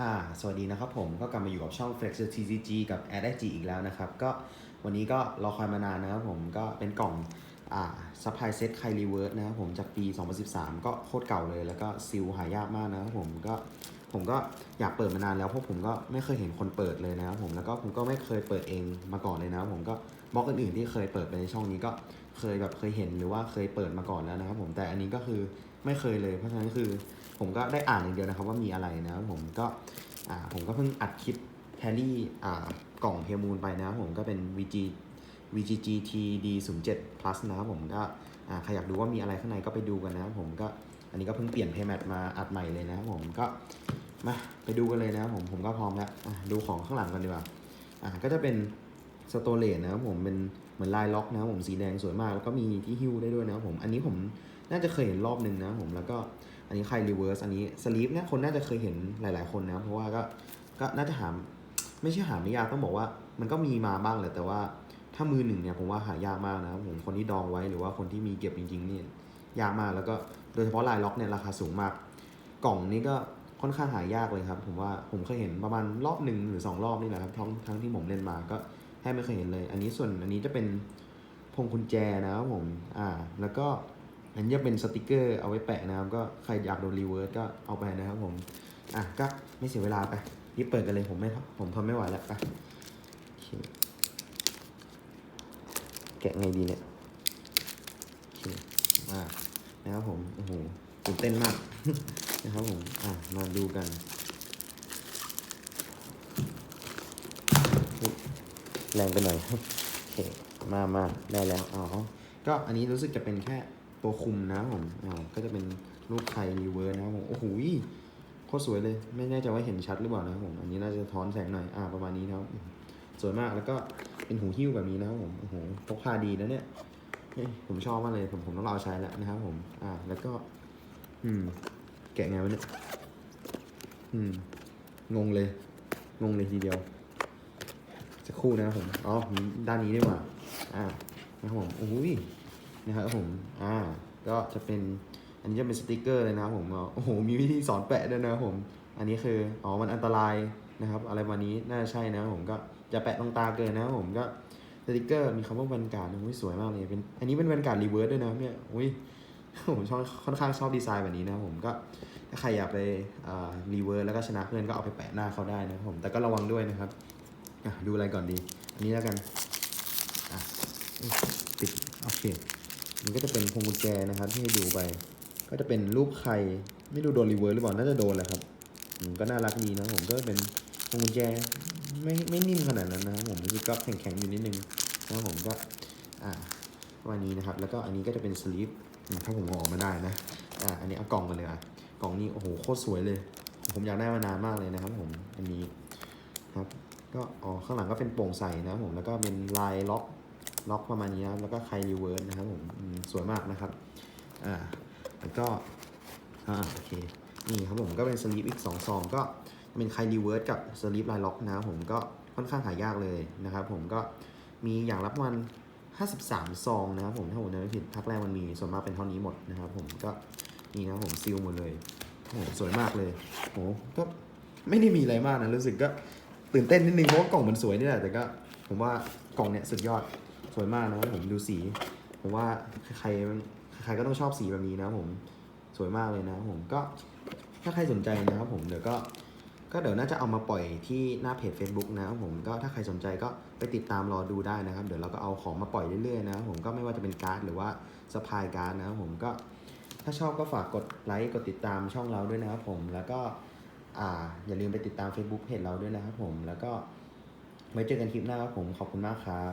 อ่าสวัสดีนะครับผมก็กลับมาอยู่กับช่อง Flex TCG กับ ADG อีกแล้วนะครับ ก็วันนี้ก็รอคอยมานานนะครับผมก็เป็นกล่องอ่าซัพพลายเซ็ตไคลีเวิร์ดนะครับผมจากปี 2013 ก็โคตรเก่าเลย แล้วก็ซิลหายากมากนะครับผมก็ ผมก็อยากเปิดมานานแล้วเพราะผมก็ไม่เคยเห็นคนเปิดเลยนะครับผมแล้วก็ผมก็ไม่เคยเปิดเองมาก่อนเลยนะครับผมก็บล็อกอื่นๆที่เคยเปิดไปในช่องนี้ก็เคยแบบเคยเห็นหรือว่าเคยเปิดมาก่อนแล้วนะครับ ผมแต่อันนี้ก็คือไม่เคยเลย เพราะฉะนั้นคือผมก็ได้อ่านอย่างเดียวนะครับว่ามีอะไรนะครับผมก็อ่าผมก็เพิ่งอัดคลิปแทนรี่อ่ากล่องเฮมูลไปนะครับผมก็เป็น VG VGGT D07 plus นะครับผมก็ใครอยากดูว่ามีอะไรข้างในก็ไปดูกันนะครับผมก็อันนี้ก็เพิ่งเปลี่ยนเพย์แมทมาอัดใหม่เลยนะครับผมก็มาไปดูกันเลยนะครับผมผมก็พร้อมแล้วดูของข้างหลังกันดีกว่าอ่าก็จะเป็นสโตเลนนะครับผมเป็นเหมือนลายล็อกนะครับผมสีแดงสวยมาก แล้วก็มีที่ฮิ้วได้ด้วยนะครับผมอันนี้ผมน่าจะเคยเห็นรอบหนึ่งนะครับผมแล้วก็อันนี้ใครรีเวิร์สอันนี้สลีปเนี่ยคนน่าจะเคยเห็นหลาย ๆ คนนะเพราะว่าก็ก็น่าจะหาไม่ใช่หาไม่ยากต้องบอกว่า มันก็มีมาบ้างแหละแต่ว่า ถ้ามือหนึ่งเนี่ยผมว่าหายากมากนะครับผมคนที่ดองไว้หรือว่าคนที่มีเก็บจริงๆเนี่ยยากมากแล้วก็โดยเฉพาะลายล็อกเนี่ยราคาสูงมาก กล่องนี้ก็ค่อนข้างหายากเลยครับ ผมว่าผมเคยเห็นประมาณรอบหนึ่งหรือสองรอบนี่แหละครับทั้งทั้งที่ผมเล่นมาก็แทบไม่เคยเห็นเลย อันนี้ส่วนอันนี้จะเป็นพวงกุญแจนะครับผมอ่าแล้วก็อันนี้จะเป็นสติกเกอร์เอาไว้แปะนะครับก็ใครอยากโดนรีเวิร์สก็เอาไปนะครับผมอะก็ไม่เสียเวลาไปรีบเปิดกันเลยผมไม่ผมทนไม่ไหวแล้วไปโอเค แกะไงดีเนี่ยโอเคมานะครับผมโอ้โหตื่นเต้นมากนะครับผมอะมาดูกันแรงไปหน่อยโอเคมามาได้แล้วอ๋อก็อันนี้รู้สึกจะเป็นแค่ตัวคุมนะผมอ่าก็จะเป็นรูปไทยรีเวิร์สนะครับผมโอ้โหโคตรสวยเลย ไม่แน่ใจว่าเห็นชัดหรือเปล่านะครับผม อันนี้น่าจะสะท้อนแสงหน่อย อ่า ประมาณนี้นะครับ สวยมากแล้วก็เป็นหูหิ้วแบบนี้นะครับผมโอ้โหพกพาดีนะเนี่ยผมชอบมากเลยผมผมต้องรอใช้แล้วนะครับผม อ่า แล้วก็ อืม แกะไงวะเนี่ยอืม งงเลย งงเลยทีเดียวจะคู่นะครับผมอ๋อด้านนี้ดีกว่า อ่านะครับผมอุ้ยนะครับผม อ่า ก็จะเป็น อันนี้จะเป็นสติกเกอร์เลยนะครับผมโอ้โห มีวิธีสอนแปะด้วยนะครับผม อันนี้คือ อ๋อ มันอันตรายนะครับ อะไรวันนี้น่าจะใช่นะครับผมก็ จะแปะตรงตาเกินนะครับผมก็สติกเกอร์มีคำว่าแวนการ์ดอุ้ยสวยมากเลยเป็นอันนี้เป็นแวนการ์ดรีเวิร์สด้วยนะเนี่ยอุ้ยผมชอบค่อนข้างชอบดีไซน์แบบนี้นะผมก็ถ้าใครอยากไปรีเวิร์สแล้วก็ชนะเพื่อนก็เอาไปแปะหน้าเขาได้นะครับผมแต่ก็ระวังด้วยนะครับดูอะไรก่อนดี อันนี้แล้วกันอะปิดโอเคมันก็จะเป็นพวงกุญแจนะครับที่ให้ดูไป ก็จะเป็นรูปใครไม่รู้โดนรีเวิร์สหรือเปล่าน่าจะโดนแหละครับอืมก็น่ารักดีนะผมก็เป็น วงกุญแจไม่ไม่นิ่มขนาดนั้นนะครับผมรู้สึกก็แข็งๆอยู่นิดนึงนะครับผมก็อ่าวันนี้นะครับ แล้วก็อันนี้ก็จะเป็นสลีปถ้าผมเอาออกมาได้นะอ่าอันนี้เอากล่องมาเลยอะกล่องนี้โอ้โหโคตรสวยเลย ผมอยากได้มานานมากเลยนะครับผมอันนี้ครับก็อ๋อข้างหลังก็เป็นโปร่งใสนะครับผมแล้วก็เป็นลายล็อกล็อกประมาณนี้นะครับแล้วก็ไครีเวิร์สนะครับผมอืมสวยมากนะครับอ่าแล้วก็อ่าโอเคนี่ครับผมก็เป็นสลีปอีก2ซองก็ เป็นไครีเวิร์สกับสลีปลายล็อกนะผมก็ค่อนข้างหายากเลยนะครับผมก็มีอย่างละประมาณ53 ซองนะครับผมถ้าผมจำไม่ผิดพักแรกมันมีส่วนมากเป็นเท่านี้หมดนะครับผมก็นี่นะผมซีลหมดเลยโอ้โหสวยมากเลยโอ้โหก็ไม่ได้มีอะไรมากนะรู้สึกก็ตื่นเต้นนิดนึงเพราะว่ากล่องมันสวยนี่แหละแต่ก็ผมว่ากล่องเนี่ยสุดยอดสวยมากนะครับผมดูสี ผมว่าใครใครก็ต้องชอบสีแบบนี้นะผมสวยมากเลยนะผมก็ถ้าใครสนใจนะครับผมเดี๋ยวก็ ก็เดี๋ยวน่าจะเอามาปล่อยที่หน้าเพจ Facebook นะครับผมก็ถ้าใครสนใจก็ไปติดตามรอดูได้นะครับ เดี๋ยวเราก็เอาของมาปล่อยเรื่อยๆนะครับผมก็ไม่ว่าจะเป็นการ์ดหรือว่าสปายการ์ดนะครับผมก็ถ้าชอบก็ฝากกดไลค์กดติดตามช่องเราด้วยนะครับผมแล้วก็อ่าอย่าลืมไปติดตาม Facebook เพจเราด้วยนะครับผมแล้วก็ไว้เจอกันคลิปหน้าครับผมขอบคุณมากครับ